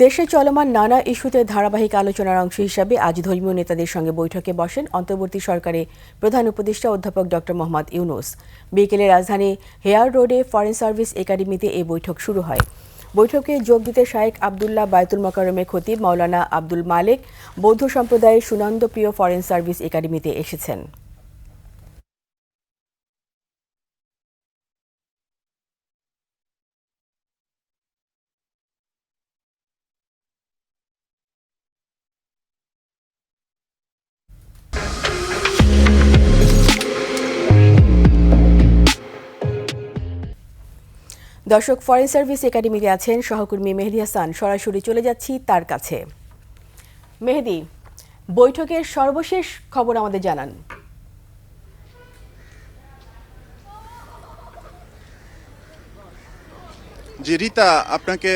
দেশে চলমান নানা ইস্যুতে ধারাবাহিক আলোচনার অংশ হিসাবে আজ ধর্মীয় নেতাদের সঙ্গে বৈঠকে বসেন অন্তর্বর্তী সরকারে প্রধান উপদেষ্টা অধ্যাপক ড. মোহাম্মদ ইউনুস। বিকেলে রাজধানী হেয়ার রোডে ফরেন সার্ভিস একাডেমিতে এই বৈঠক শুরু হয়। বৈঠকে যোগ দিতে শায়েক আবদুল্লাহ বায়তুল মকারমে খতিব মাওলানা আব্দুল মালেক বৌদ্ধ সম্প্রদায়ের সুনন্দপ্রিয় ফরেন সার্ভিস একাডেমিতে এসেছেন। দর্শক ফরেন সার্ভিস একাডেমিতে আছেন সহকর্মী মেহেদি হাসান। সরাসরি চলে যাচ্ছি তার কাছে। মেহেদি, বৈঠকের সর্বশেষ খবর আমাদের জানান। জি রীতা, আপনাকে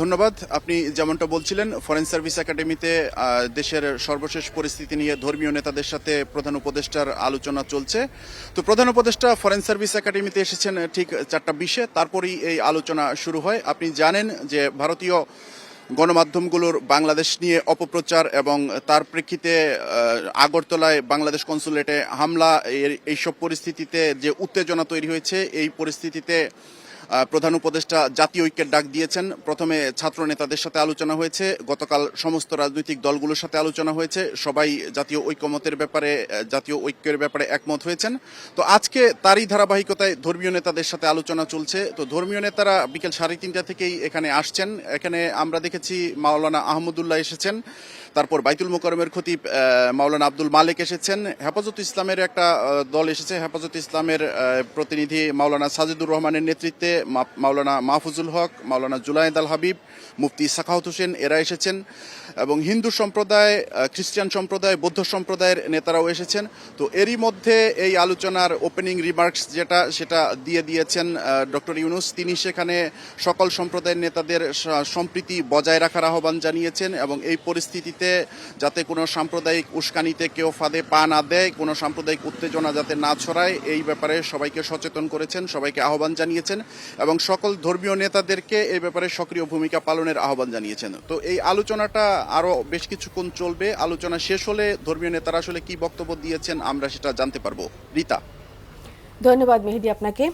ধন্যবাদ। আপনি যেমনটা বলছিলেন ফরেন সার্ভিস একাডেমিতে দেশের সর্বশেষ পরিস্থিতি নিয়ে ধর্মীয় নেতাদের সাথে প্রধান উপদেষ্টার আলোচনা চলছে। তো প্রধান উপদেষ্টা ফরেন সার্ভিস একাডেমিতে এসেছেন ঠিক চারটা বিশে। তারপরই এই আলোচনা শুরু হয়। আপনি জানেন যে ভারতীয় গণমাধ্যমগুলোর বাংলাদেশ নিয়ে অপপ্রচার এবং তার প্রেক্ষিতে আগরতলায় বাংলাদেশ কনসুলেটে হামলা এইসব পরিস্থিতিতে যে উত্তেজনা তৈরি হয়েছে, এই পরিস্থিতিতে প্রধান উপদেষ্টা জাতীয় ঐক্যের ডাক দিয়েছেন। প্রথমে ছাত্র নেতাদের সাথে আলোচনা হয়েছে, গতকাল সমস্ত রাজনৈতিক দলগুলোর সাথে আলোচনা হয়েছে, সবাই জাতীয় ঐক্যমতের ব্যাপারে জাতীয় ঐক্যের ব্যাপারে একমত হয়েছেন। তো আজকে তারই ধারাবাহিকতায় ধর্মীয় নেতাদের সাথে আলোচনা চলছে। তো ধর্মীয় নেতারা বিকেল সাড়ে তিনটা থেকেই এখানে আসছেন। এখানে আমরা দেখেছি মাওলানা আহমদুল্লাহ এসেছেন, তারপর বাইতুল মোকরমের খতিব মাওলানা আব্দুল মালিক এসেছেন। হেফাজত ইসলামের একটা দল এসেছে, হেফাজত ইসলামের প্রতিনিধি মাওলানা সাজিদুর রহমানের নেতৃত্বে। মাওলানা মাহফুজুল হক, মাওলানা জুলাইদ আল হাবিব, মুফতি সাখাউত হোসেন, এরা এসেছেন। এবং হিন্দু সম্প্রদায় খ্রিস্টান সম্প্রদায়, বৌদ্ধ সম্প্রদায়ের নেতারাও এসেছেন। তো এরই মধ্যে এই আলোচনার ওপেনিং রিমার্কস যেটা, সেটা দিয়ে দিয়েছেন ডক্টর ইউনুস। তিনি সেখানে সকল সম্প্রদায়ের নেতাদের সম্প্রীতি বজায় রাখার আহ্বান জানিয়েছেন এবং এই পরিস্থিতিতে যাতে কোনো সাম্প্রদায়িক উস্কানিতে কেউ ফাঁদে পা না দেয়, কোনো সাম্প্রদায়িক উত্তেজনা যাতে না ছড়ায়, এই ব্যাপারে সবাইকে সচেতন করেছেন, সবাইকে আহ্বান জানিয়েছেন। এবং সকল ধর্মীয় নেতাদেরকে এই ব্যাপারে সক্রিয় ভূমিকা পালনের আহ্বান জানিয়েছেন। তো এই আলোচনাটা আরও বেশ কিছুক্ষণ চলবে। আলোচনা শেষ হলে ধর্মীয় নেতারা আসলে কি বক্তব্য দিয়েছেন আমরা সেটা জানতে পারব। রীতা। ধন্যবাদ মেহেদি আপনাকে।